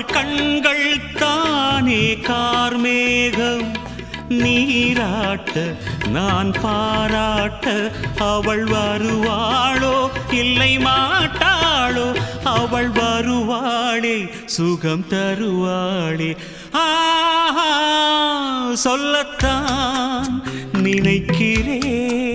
அவள் கண்கள் தானே கார்மேகம். நீராட்ட நான் பாராட்ட அவள் வருவாளோ இல்லை மாட்டாளோ அவள் வருவாளே சுகம் தருவாளே. ஆஹா சொல்லத்தான் நினைக்கிறேன்.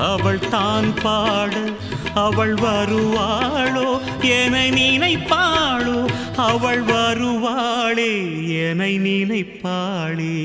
அவள் தான் பாட. அவள் வருவாளோ என நினைப்பாளோ? அவள் வருவாளே என நினைப்பாளே.